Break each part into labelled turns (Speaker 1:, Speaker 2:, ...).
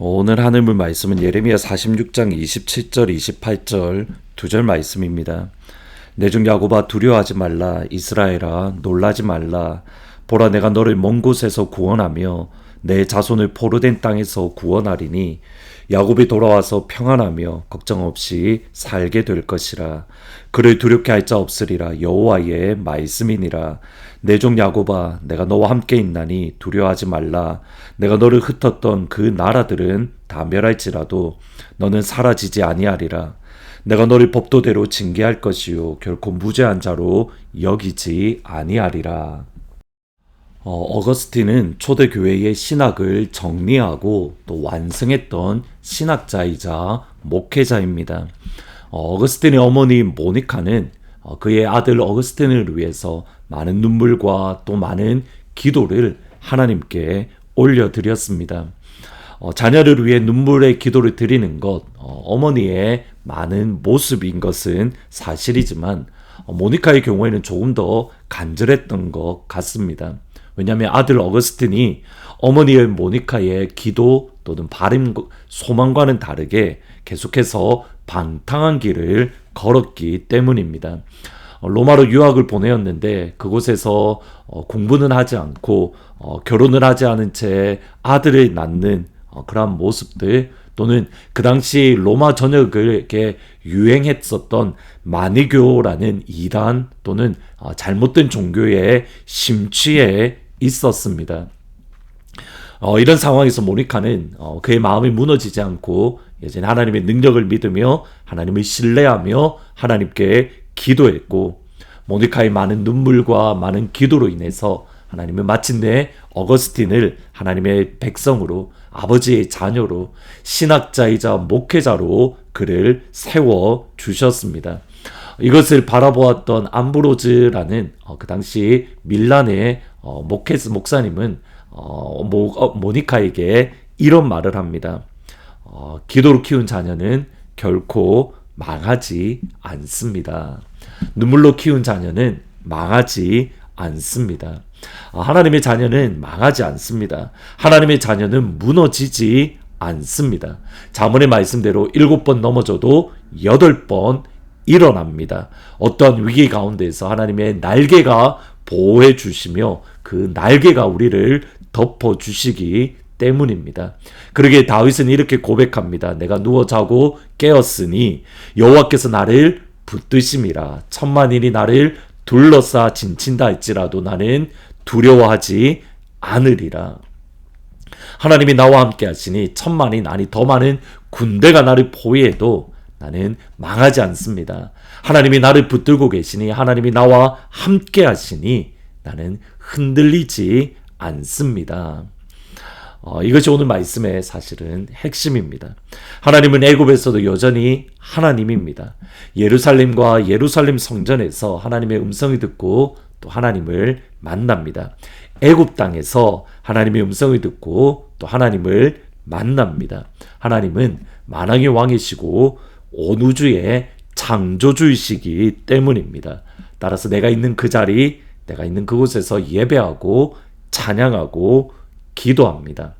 Speaker 1: 오늘 하늘물 말씀은 예레미야 46장 27절 28절 두 절 말씀입니다. 내중 야곱아 두려워하지 말라 이스라엘아 놀라지 말라 보라 내가 너를 먼 곳에서 구원하며 내 자손을 포로된 땅에서 구원하리니 야곱이 돌아와서 평안하며 걱정 없이 살게 될 것이라. 그를 두렵게 할 자 없으리라. 여호와의 말씀이니라. 내 종 야곱아 내가 너와 함께 있나니 두려워하지 말라. 내가 너를 흩었던 그 나라들은 다 멸할지라도 너는 사라지지 아니하리라. 내가 너를 법도대로 징계할 것이요. 결코 무죄한 자로 여기지 아니하리라 어, 어거스틴은 초대교회의 신학을 정리하고 또 완성했던 신학자이자 목회자입니다. 어, 어거스틴의 어머니 모니카는 어, 그의 아들 어거스틴을 위해서 많은 눈물과 또 많은 기도를 하나님께 올려드렸습니다. 어, 자녀를 위해 눈물의 기도를 드리는 것, 어, 머니의 많은 모습인 것은 사실이지만, 어, 모니카의 경우에는 조금 더 간절했던 것 같습니다. 왜냐하면 아들 어거스틴이 어머니의 모니카의 기도 또는 바람 소망과는 다르게 계속해서 방탕한 길을 걸었기 때문입니다. 어, 로마로 유학을 보내었는데 그곳에서 어, 공부는 하지 않고 어, 결혼을 하지 않은 채 아들을 낳는 그러한 모습들 또는 그 당시 로마 전역을 유행했었던 마니교라는 이단 또는 잘못된 종교의 심취에 있었습니다. 어, 이런 상황에서 모니카는 어, 그의 마음이 무너지지 않고 여전히 하나님의 능력을 믿으며 하나님을 신뢰하며 하나님께 기도했고 모니카의 많은 눈물과 많은 기도로 인해서 하나님은 마침내 어거스틴을 하나님의 백성으로 아버지의 자녀로 신학자이자 목회자로 그를 세워 주셨습니다. 이것을 바라보았던 암브로즈라는 어, 그 당시 밀란의 어, 모케스 목사님은 어, 모, 어, 모니카에게 이런 말을 합니다. 어, 기도로 키운 자녀는 결코 망하지 않습니다. 눈물로 키운 자녀는 망하지 않습니다. 아, 하나님의 자녀는 망하지 않습니다. 하나님의 자녀는 무너지지 않습니다. 자문의 말씀대로 일곱 번 넘어져도 여덟 번 일어납니다. 어떠한 위기 가운데서 하나님의 날개가 보호해 주시며 그 날개가 우리를 덮어 주시기 때문입니다. 그러기에 다윗은 이렇게 고백합니다. 내가 누워 자고 깨었으니 여호와께서 나를 붙드심이라 천만인이 나를 둘러싸 진친다 할지라도 나는 두려워하지 않으리라. 하나님이 나와 함께 하시니 천만인 아니 더 많은 군대가 나를 포위해도 나는 망하지 않습니다. 하나님이 나를 붙들고 계시니 하나님이 나와 함께 하시니 나는 흔들리지 않습니다. 어, 이것이 오늘 말씀의 사실은 핵심입니다. 하나님은 애굽에서도 여전히 하나님입니다. 예루살렘과 예루살렘 성전에서 하나님의 음성을 듣고 또 하나님을 만납니다. 애굽 땅에서 하나님의 음성을 듣고 또 하나님을 만납니다. 하나님은 만왕의 왕이시고 온 우주의 창조주이시기 때문입니다. 따라서 내가 있는 그 자리, 내가 있는 그곳에서 예배하고 찬양하고 기도합니다.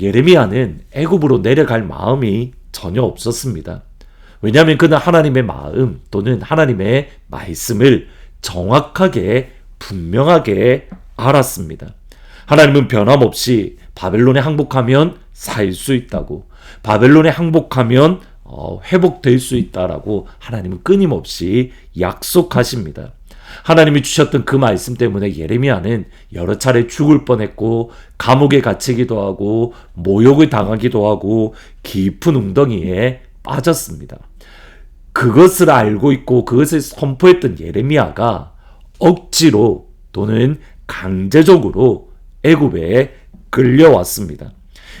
Speaker 1: 예레미야는 애굽으로 내려갈 마음이 전혀 없었습니다. 왜냐하면 그는 하나님의 마음 또는 하나님의 말씀을 정확하게 분명하게 알았습니다. 하나님은 변함없이 바벨론에 항복하면 살 수 있다고 바벨론에 항복하면 어, 회복될 수 있다라고 하나님은 끊임없이 약속하십니다. 하나님이 주셨던 그 말씀 때문에 예레미야는 여러 차례 죽을 뻔했고 감옥에 갇히기도 하고 모욕을 당하기도 하고 깊은 웅덩이에 빠졌습니다. 그것을 알고 있고 그것을 선포했던 예레미야가 억지로 또는 강제적으로 애굽에 끌려왔습니다.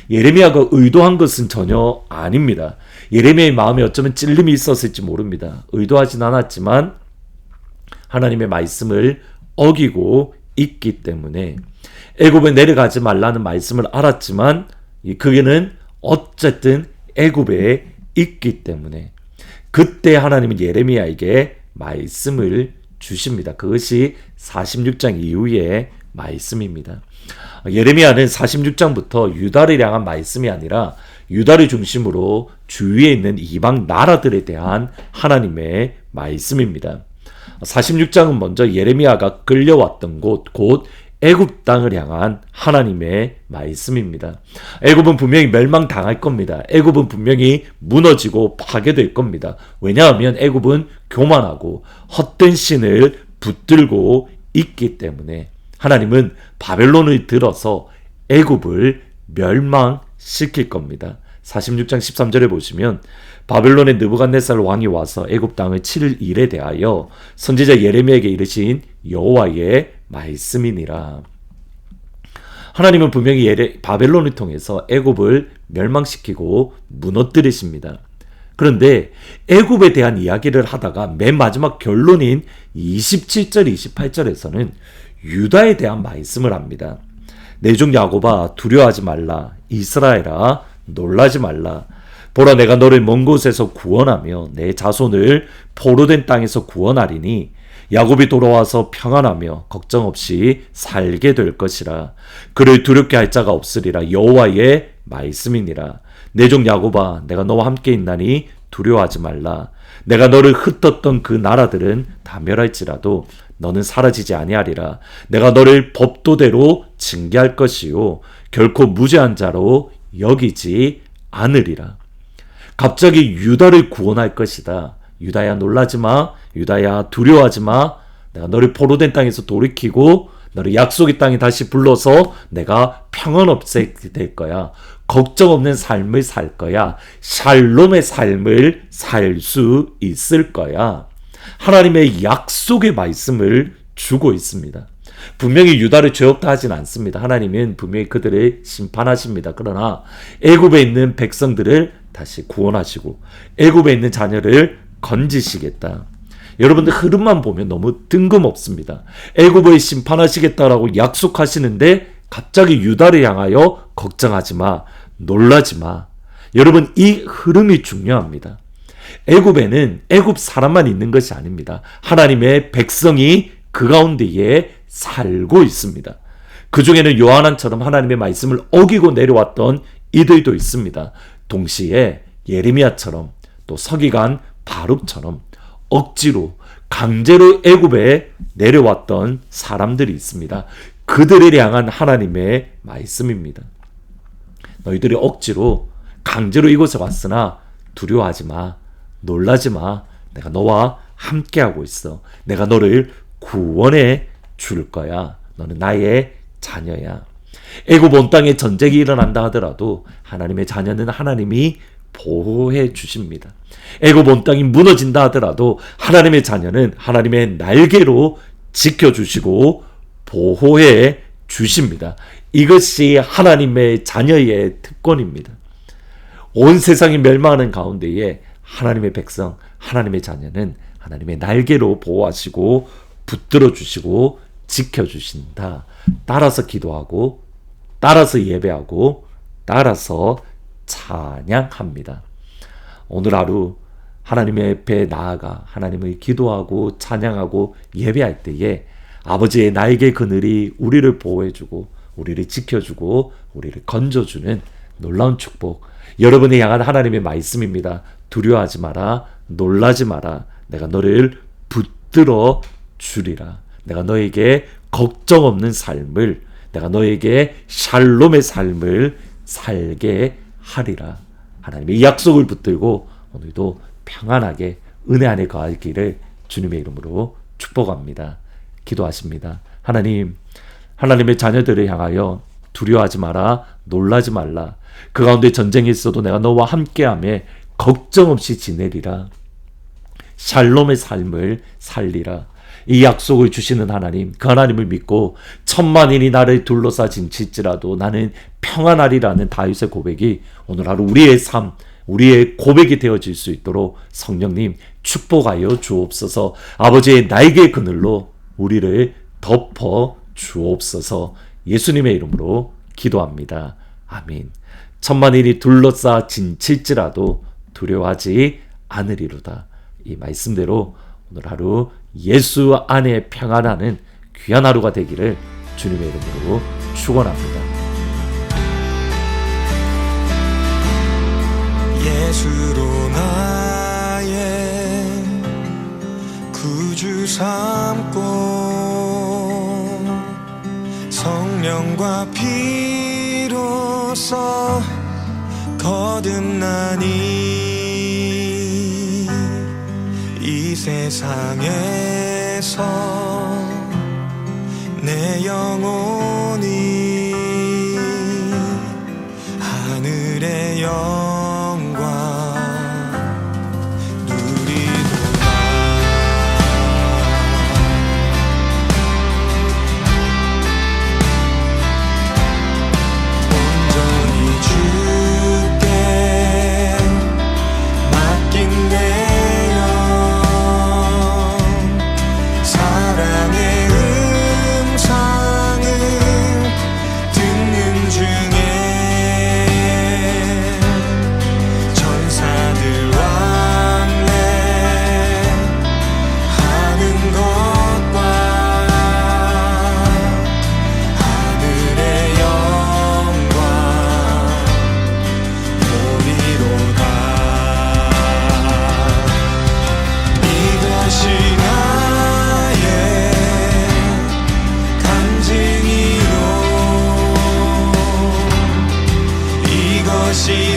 Speaker 1: 예레미야가 의도한 것은 전혀 아닙니다. 예레미야의 마음에 어쩌면 찔림이 있었을지 모릅니다. 의도하진 않았지만 하나님의 말씀을 어기고 있기 때문에 애굽에 내려가지 말라는 말씀을 알았지만 그게는 어쨌든 애굽에 있기 때문에 그때 하나님은 예레미야에게 말씀을 주십니다. 그것이 46장 이후에 말씀입니다. 예레미야는 46장부터 유다를 향한 말씀이 아니라 유다를 중심으로 주위에 있는 이방 나라들에 대한 하나님의 말씀입니다. 46장은 먼저 예레미야가 끌려왔던 곳, 곧 애굽 땅을 향한 하나님의 말씀입니다. 애굽은 분명히 멸망당할 겁니다. 애굽은 분명히 무너지고 파괴될 겁니다. 왜냐하면 애굽은 교만하고 헛된 신을 붙들고 있기 때문에 하나님은 바벨론을 들어서 애굽을 멸망시킬 겁니다. 46장 13절에 보시면 바벨론의 느부갓네살 왕이 와서 애굽 땅을 칠 일에 대하여 선지자 예레미야에게 이르신 여호와의 말씀이니라. 하나님은 분명히 예레, 바벨론을 통해서 애굽을 멸망시키고 무너뜨리십니다. 그런데 애굽에 대한 이야기를 하다가 맨 마지막 결론인 27절 28절에서는 유다에 대한 말씀을 합니다. 내중 야고바 두려워하지 말라 이스라엘아 놀라지 말라. 보라 내가 너를 먼 곳에서 구원하며 내 자손을 포로된 땅에서 구원하리니 야곱이 돌아와서 평안하며 걱정 없이 살게 될 것이라. 그를 두렵게 할 자가 없으리라. 여호와의 말씀이니라. 내 종 야곱아 내가 너와 함께 있나니 두려워하지 말라. 내가 너를 흩었던 그 나라들은 다 멸할지라도 너는 사라지지 아니하리라. 내가 너를 법도대로 징계할 것이요. 결코 무죄한 자로 여기지 않으리라 갑자기 유다를 구원할 것이다 유다야 놀라지 마. 유다야 두려워하지 마. 내가 너를 포로된 땅에서 돌이키고 너를 약속의 땅에 다시 불러서 내가 평안 없게 될 거야. 걱정 없는 삶을 살 거야. 샬롬의 삶을 살 수 있을 거야. 하나님의 약속의 말씀을 주고 있습니다. 분명히 유다를 죄업다 하진 않습니다. 하나님은 분명히 그들을 심판하십니다. 그러나 애굽에 있는 백성들을 다시 구원하시고 애굽에 있는 자녀를 건지시겠다. 여러분들 흐름만 보면 너무 뜬금없습니다. 애굽을 심판하시겠다라고 약속하시는데 갑자기 유다를 향하여 걱정하지 마, 놀라지 마. 여러분 이 흐름이 중요합니다. 애굽에는 애굽 사람만 있는 것이 아닙니다. 하나님의 백성이 그 가운데에 살고 있습니다. 그 중에는 요한한처럼 하나님의 말씀을 어기고 내려왔던 이들도 있습니다. 동시에 예레미야처럼 또 서기관 바룩처럼 억지로 강제로 애굽에 내려왔던 사람들이 있습니다. 그들을 향한 하나님의 말씀입니다. 너희들이 억지로 강제로 이곳에 왔으나 두려워하지 마. 놀라지 마. 내가 너와 함께하고 있어. 내가 너를 구원해 줄 거야. 너는 나의 자녀야. 애굽 온 땅에 전쟁이 일어난다 하더라도 하나님의 자녀는 하나님이 보호해 주십니다. 애굽 온 땅이 무너진다 하더라도 하나님의 자녀는 하나님의 날개로 지켜 주시고 보호해 주십니다. 이것이 하나님의 자녀의 특권입니다. 온 세상이 멸망하는 가운데에 하나님의 백성, 하나님의 자녀는 하나님의 날개로 보호하시고 붙들어 주시고 지켜 주신다. 따라서 기도하고 따라서 예배하고 따라서 찬양합니다. 오늘 하루 하나님의 앞에 나아가 하나님을 기도하고 찬양하고 예배할 때에 아버지의 나에게 그늘이 우리를 보호해주고 우리를 지켜주고 우리를 건져주는 놀라운 축복 여러분이 향한 하나님의 말씀입니다. 두려워하지 마라 놀라지 마라 내가 너를 붙들어 주리라 내가 너에게 걱정 없는 삶을 내가 너에게 샬롬의 삶을 살게 하리라. 하나님의 약속을 붙들고 오늘도 평안하게 은혜 안에 거하기를 주님의 이름으로 축복합니다. 기도하십니다. 하나님, 하나님의 자녀들을 향하여 두려워하지 마라, 놀라지 말라. 그 가운데 전쟁이 있어도 내가 너와 함께함에 걱정 없이 지내리라. 샬롬의 삶을 살리라. 이 약속을 주시는 하나님, 그 하나님을 믿고 천만인이 나를 둘러싸진 지지라도 나는 평안하리라는 다윗의 고백이 오늘 하루 우리의 삶, 우리의 고백이 되어질 수 있도록 성령님 축복하여 주옵소서 아버지의 날개 그늘로 우리를 덮어 주옵소서 예수님의 이름으로 기도합니다. 아멘. 천만인이 둘러싸 진칠지라도 두려워하지 않으리로다. 이 말씀대로 오늘 하루 예수 안에 평안하는 귀한 하루가 되기를 주님의 이름으로 축원합니다.
Speaker 2: 예수로 나의 구주 삼고 성령과 피로써 거듭나니 세상에서 내 영혼이 하늘의 영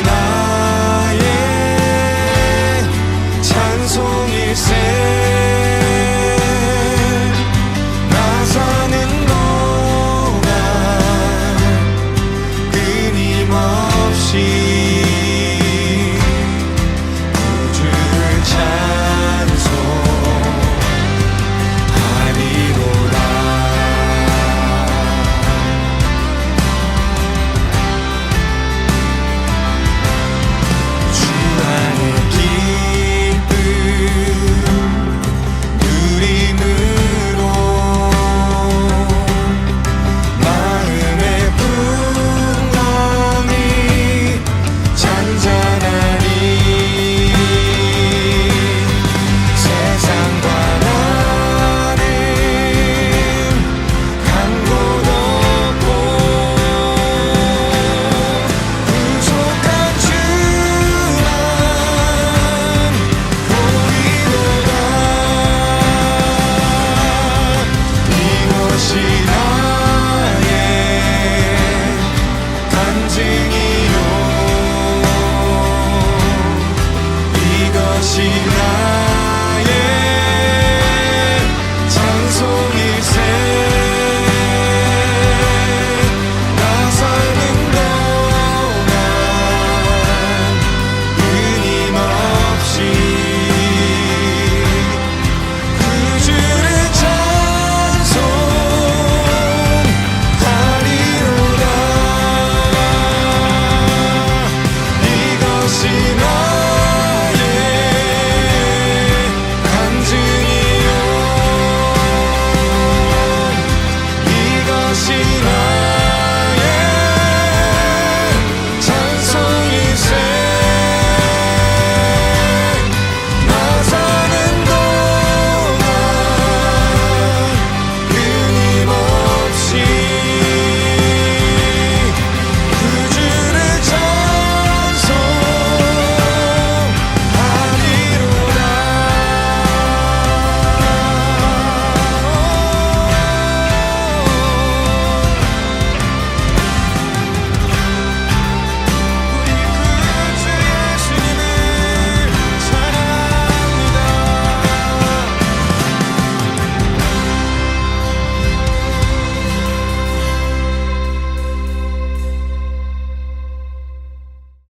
Speaker 2: night.